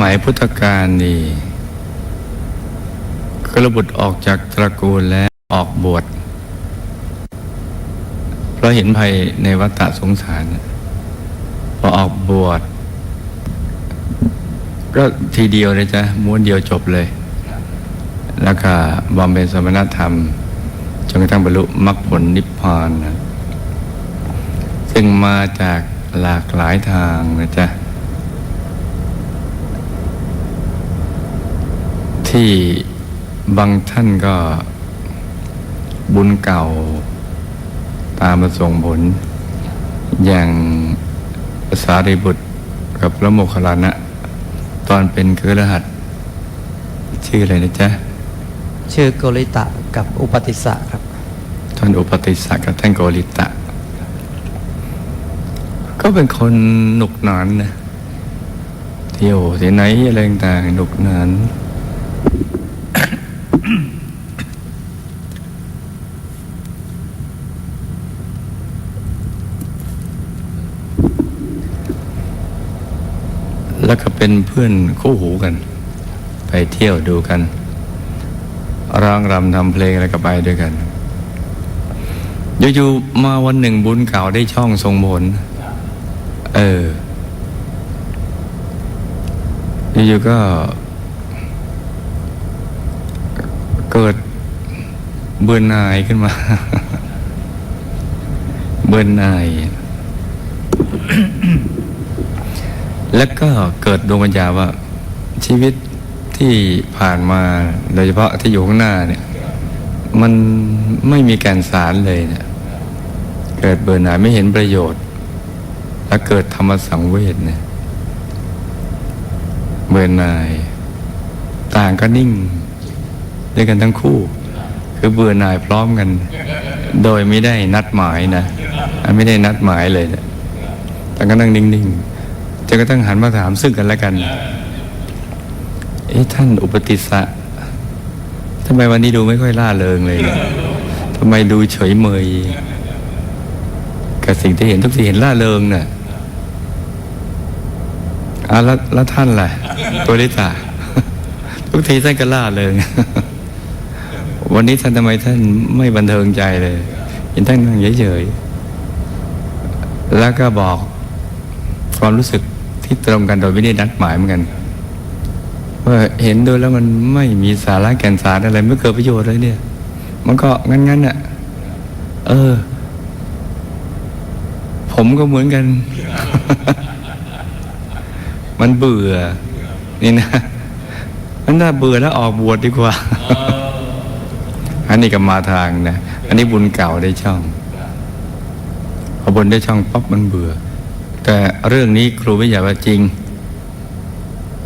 มัยพุทธกาลนี่กระบุตรออกจากตระกูลแล้วออกบวชเพราะเห็นภัยในวัฏสงสาร พอออกบวชก็ทีเดียวเลยจ้ะม้วนเดียวจบเลย แล้วก็บำเพ็ญสมณธรรมจนกระทั่งบรรลุมรรคผลนิพพานนะซึ่งมาจากหลากหลายทางนะจ๊ะ ที่บางท่านก็บุญเก่าตามมาส่งผล อย่างสารีบุตรกับพระโมคคัลลานะ ตอนเป็นคือรหัส ชื่ออะไรนะจ๊ะ ชื่อโกริตะกับอุปติสสะครับ ท่านอุปติสสะกับท่านโกริตะ ก็เป็นคนหนุกหนานนะเที่ยวที่ไหนอะไรต่างๆหนุกหนาน แล้วก็เป็นเพื่อนคู่หูกัน ไปเที่ยวดูกันร้องรำทำเพลงอะไรก็ไปด้วยกันอยู่ๆมาวันหนึ่งบุญเก่าได้ช่องทรงผลเอออยู่ๆก็ เกิดเบื่อหน่ายขึ้นมา เบื่อหน่าย แล้วก็เกิดดวงปัญญาว่าชีวิตที่ผ่านมาโดยเฉพาะที่อยู่ข้างหน้าเนี่ยมันไม่มีแก่นสารเลยเนี่ยเกิดเบื่อหน่ายไม่เห็นประโยชน์ และเกิดธรรมสังเวชเนี่ยเบื่อหน่าย ต่างก็นิ่งด้วยกันทั้งคู่ คือเบื่อหน่ายพร้อมกัน โดยไม่ได้นัดหมายนะไม่ได้นัดหมายเลยนะแต่ก็นั่งนิ่งๆ จนกระทั่งหันมาถามซึ่งกันและกัน เอ๊ะท่านอุปติสะทำไมวันนี้ดูไม่ค่อยล่าเริงเลยทำไมดูเฉยเมย กับสิ่งที่เห็นทุกสิ่งเห็นล่าเริงเนี่ยอะแล้วแล้วท่านล่ะตัวลิตาทุกทีท่านก็ล่าเริงวันนี้ท่านทำไมท่านไม่บันเทิงใจเลย เห็นท่านนั่งเฉยๆแล้วก็บอกความรู้สึก ที่ตรงกันโดยไม่ได้นัดหมายเหมือนกันว่าเห็นดูแล้วมันไม่มีสาระแก่นสารอะไร ไม่เกิดประโยชน์เลยเนี่ย มันก็งั้นๆน่ะ เออ ผมก็เหมือนกัน มันเบื่อ นี่นะมันน่าเบื่อแล้วออกบวชดีกว่า อันนี้ก็มาทางนะ อันนี้บุญเก่าได้ช่อง พอบุญได้ช่องปั๊บมันเบื่อ แต่เรื่องนี้ครูวิทยาว่าจริง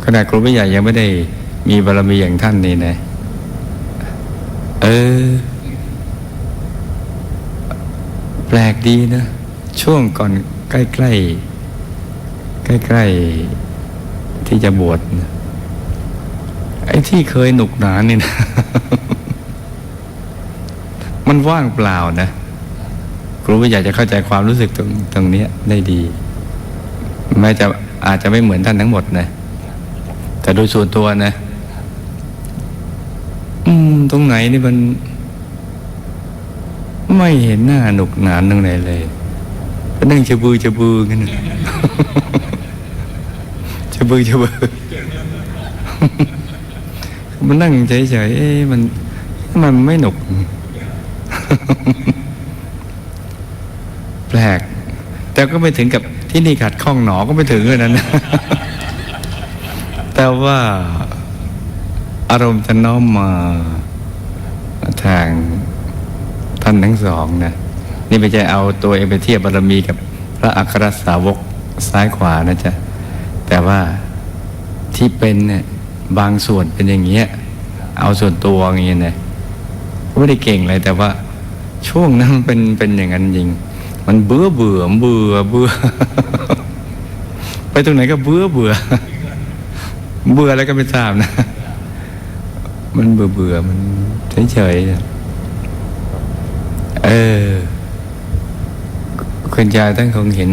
ขนาดครูวิทยายังไม่ได้มีบารมีอย่างท่านนี่นะ เออ แปลกดีนะ ช่วงก่อนใกล้ๆ ใกล้ๆ ที่จะบวชไอ้ที่เคยหนุกหนานนี่นะ มันว่างเปล่านะครูวิทยาจะเข้าใจความรู้สึกตรงตรงนี้ได้ดี แม้จะอาจจะไม่เหมือนท่านทั้งหมดนะ แต่โดยส่วนตัวนะ อืม ตรงไหนนี่มัน ไม่เห็นหน้าหนุกหนานตรงไหนเลยก็นั่งชะบือชะบือกันนะชะบือชะบือมันนั่งเฉยๆเอ๊ะมันมันไม่หนุก แปลก แต่ก็ไม่ถึงกับ ที่นี่ขัดข้องหนอก็ไม่ถึงเลยนั้น แต่ว่าอารมณ์จะน้อมมาทางท่านทั้งสองนะนี่ไม่ใช่เอาตัวเองไปเทียบบารมีกับพระอัครสาวกซ้ายขวานะจ๊ะ แต่ว่าที่เป็นเนี่ยบางส่วนเป็นอย่างเงี้ย เอาส่วนตัวอย่างเงี้ยนะไม่ได้เก่งเลยแต่ว่าช่วงนั้นเป็นเป็นอย่างนั้นจริง มันเบื่อเบื่อเบื่อเบื่อไปตรงไหนก็เบื่อเบื่อเบื่อแล้วก็ไม่ทราบนะ มันเบื่อเบื่อมันเฉยๆเออคุณยายท่านคงเห็น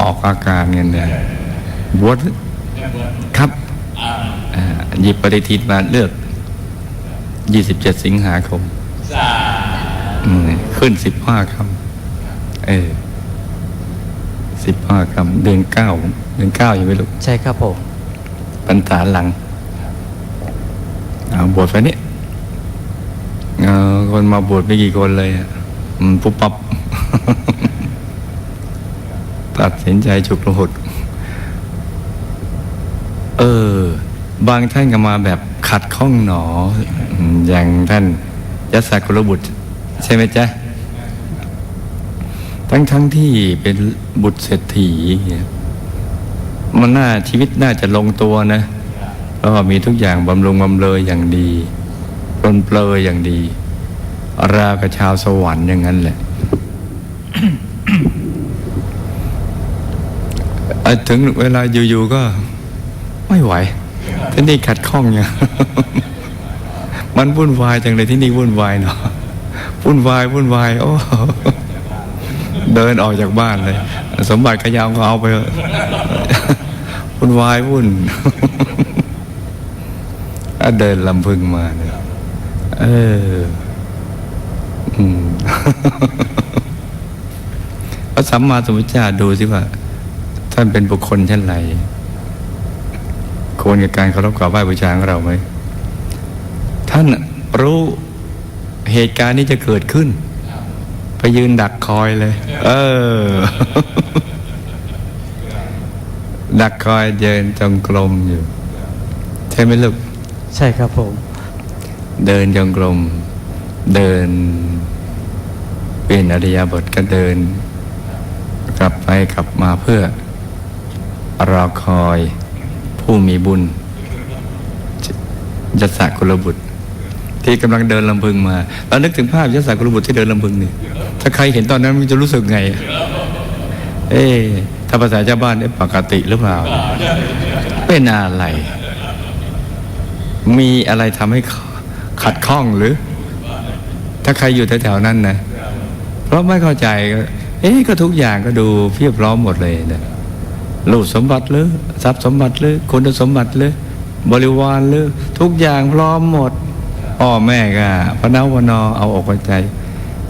ออกอาการกันเนี่ยบวชครับอ่าหยิบปฏิทินมาเลือก 27 สิงหาคมอืมขึ้น 15คำ เออ15คำเดือนเก้าเดือนเก้ายังไม่รู้ใช่ครับผมปัญษาหลังเอาบวชไปนี่เออคนมาบวชไม่กี่คนเลยอะอืมปุ๊บปั๊บตัดสินใจฉุกระหุดเออ บางท่านก็มาแบบขัดข้องหนออืมอย่างท่านยัสสกุลบุตร ใช่ไหมจ๊ะ ทั้งทั้งๆที่เป็นบุตรเศรษฐีเนี่ยมันน่าชีวิตน่าจะลงตัวนะเพราะว่ามีทุกอย่างบำรุงบำเรยอย่างดีปนเปลยอย่างดี ราวกับชาวสวรรค์อย่างนั้นแหละถึงเวลาอยู่ๆก็ไม่ไหวที่นี่ขัดข้องเนี่ยมันวุ่นวายจังเลยที่นี่วุ่นวายเนาะวุ่นวายวุ่นวาย โอ้ เดินออกจากบ้านเลย สมบัติขยาวก็เอาไปเถอะวุ่นวายวุ่นเดินลำพึงมาเนี่ยเอออืมพระสัมมาสัมพุทธเจ้าดูสิว่า ท่านเป็นบุคคลเช่นไรควรกับการเคารพกราบไหว้บูชาของเราไหมท่านรู้เหตุการณ์นี้จะเกิดขึ้น ไปยืนดักคอยเลย เออ ดักคอยเดินจงกรมอยู่ ใช่ไหมลูก ใช่ครับผม เดินจงกรม เดิน เปลี่ยนอริยาบทก็เดิน กลับไปกลับมาเพื่อรอคอยผู้มีบุญยศกุลบุตร ที่กำลังเดินลำพึงมาเรานึกถึงภาพยศกุลบุตรที่เดินลำพึงนี่ถ้าใครเห็นตอนนั้นมันจะรู้สึกไง เอ๊ถ้าภาษาชาวบ้านเอ๊ะปกติหรือเปล่า เป็นอะไร มีอะไรทำให้ขัดข้องหรือ ถ้าใครอยู่แถวๆนั้นนะเพราะไม่เข้าใจ เอ๊ก็ทุกอย่างก็ดูเพียบพร้อมหมดเลยนะลูกสมบัติหรือทรัพย์สมบัติหรือคุณสมบัติหรือบริวารหรือทุกอย่างพร้อมหมด พ่อแม่ก็พระนาวนาเอาอกเอาใจ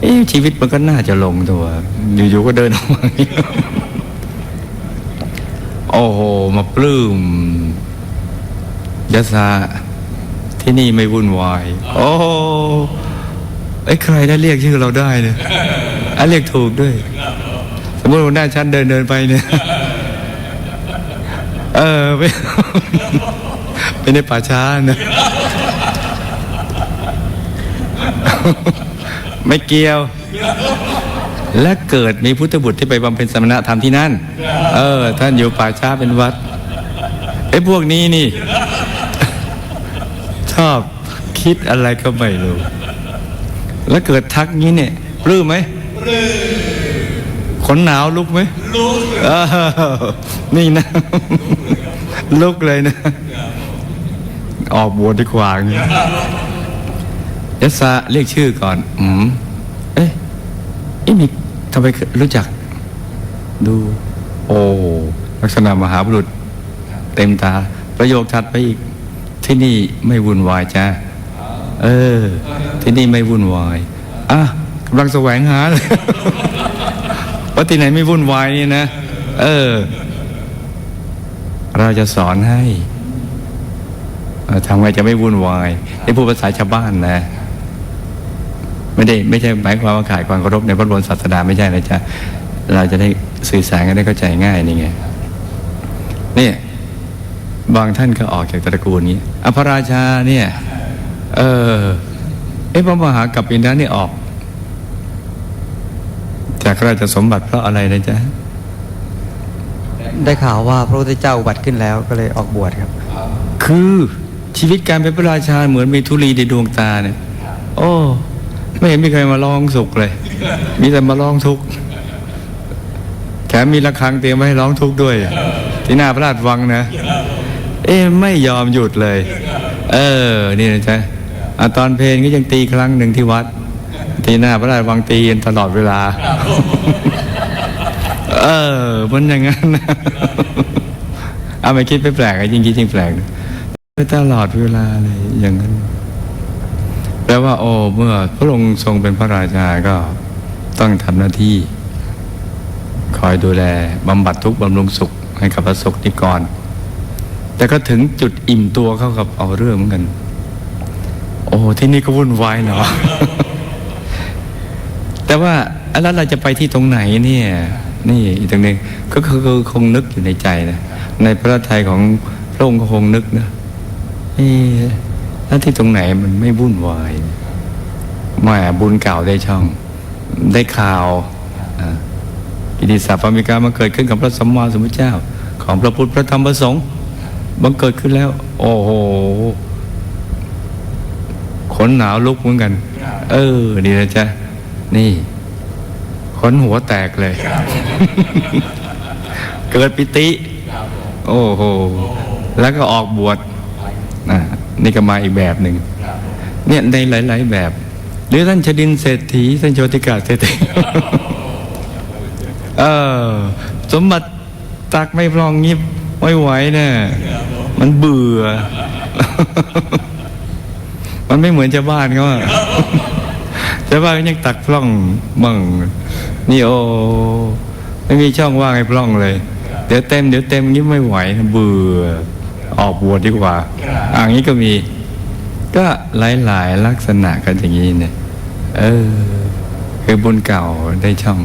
เอ๊ชีวิตมันก็น่าจะลงตัว อยู่ๆก็เดินออกมาโอ้โห มาปลื้มยศาที่นี่ไม่วุ่นวาย โอ้ไอ้ใครได้เรียกชื่อเราได้เนี่ยอะเรียกถูกด้วย สมมติว่าหน้าชั้นเดินเดินไปเนี่ย เออไปไปในป่าช้านะ ไม่เกี่ยว และเกิดมีพุทธบุตรที่ไปบำเพ็ญสมณธรรมที่นั่น เออ ท่านอยู่ป่าช้าเป็นวัดไอ้พวกนี้นี่ ชอบคิดอะไรก็ไม่รู้ แล้วเกิดทักงี้เนี่ยปลื้มไหมขนหนาวลุกไหมลุกนี่นะ ลุกเลยนะ ออกบวชดีกว่าอย่างนี้ ยศาเรียกชื่อก่อน อืม เอ๊ะอ๊ะมีทำไมรู้จัก ดู โอ้ลักษณะมหาบุรุษ เต็มตา ประโยคถัดไปอีก ที่นี่ไม่วุ่นวายจ้าเออ ที่นี่ไม่วุ่นวาย อะกำลังแสวงหาเลยว่าที่ไหนไม่วุ่นวายนี่นะ เออ เราจะสอนให้ทำไงจะไม่วุ่นวายนี่พูดภาษาชาวบ้านนะ ไม่ได้ไม่ใช่หมายความว่าขาดความเคารพในพระบรมศาสดาไม่ใช่นะจ๊ะเราจะได้สื่อสารกันได้เข้าใจง่ายนี่ไงเนี่ยบางท่านก็ออกจากตระกูลนี้อภราชาเนี่ย เออเอ๊ะพระมหากัปปินะนี่ออก จากราชสมบัติเพราะอะไรนะจ๊ะได้ข่าวว่าพระพุทธเจ้าอุบัติขึ้นแล้วก็เลยออกบวชครับ คือชีวิตการเป็นพระราชาเหมือนมีธุลีในดวงตาเนี่ย โอ้ ไม่เห็นมีใครมาร้องสุขเลย มีแต่มาร้องทุกข์แถมมีระฆังเตรียมไว้ให้ร้องทุกข์ด้วย ที่หน้าพระราชวังนะ เอ๊ะไม่ยอมหยุดเลย เออ นี่นะจ๊ะอะตอนเพลงก็ยังตีครั้งหนึ่งที่วัด ที่หน้าพระราชวังตีตลอดเวลา เออมันอย่างนั้นเอาไม่คิดไปแปลกอะยิ่งยิ่งแปลกไปตลอดเวลาเลยอย่างนั้น แปลว่าโอ้เมื่อพระองค์ทรงเป็นพระราชาก็ต้องทำหน้าที่ คอยดูแลบำบัดทุกข์บำรุงสุขให้กับพระสงฆ์นิกร แต่ก็ถึงจุดอิ่มตัวเข้ากับเอาเรื่องเหมือนกัน โอ้ที่นี่ก็วุ่นวายเนาะแต่ว่าแล้วเราจะไปที่ตรงไหนเนี่ยนี่อีกตรงนึงก็คือคงนึกอยู่ในใจนะในพระทัยของพระองค์ก็คงนึกนะเอ๊ะแล้วที่ตรงไหนมันไม่วุ่นวายแหมาบุญเก่าได้ช่อง ได้ข่าวอ่ากิติศัพท์มีกามาเกิดขึ้นกับพระสัมมาสัมพุทธเจ้า ของพระพุทธพระธรรมพระสงฆ์บังเกิดขึ้นแล้ว โอ้โหขนหนาวลุกเหมือนกัน เออ นี่นะจ๊ะ นี่ขนหัวแตกเลย เกิดปิติ โอ้โห แล้วก็ออกบวช นะนี่ก็มาอีกแบบหนึ่งเนี่ยในหลาย ๆ แบบ หรือท่านชดินเศรษฐีท่านโชติกาเศรษฐีเออสมบัติตักไม่พลองงิบไม่ไหวเนี่ยมันเบื่อ มันไม่เหมือนชาวบ้านเขาอะชาวบ้านก็ยังตักพร่องบ้างนี่โอไม่มีช่องว่างให้พร่องเลย เดี๋ยวเต็มเดี๋ยวเต็มงี้ไม่ไหวนะเบื่อ ออกบวชดีกว่าอ่างนี้ก็มี ก็หลาย ๆ ลักษณะกันอย่างนี้เนี่ย เออคือบุญเก่าได้ช่อง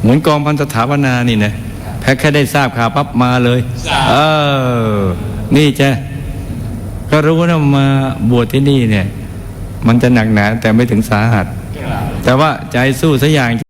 เหมือนกองพันสถาปนานี่นะแพ้แค่ได้ทราบข่าวปั๊บมาเลย เออ นี่จ้ะก็รู้นะมาบวชที่นี่เนี่ย มันจะหนักหนาแต่ไม่ถึงสาหัส แต่ว่าใจสู้สักอย่าง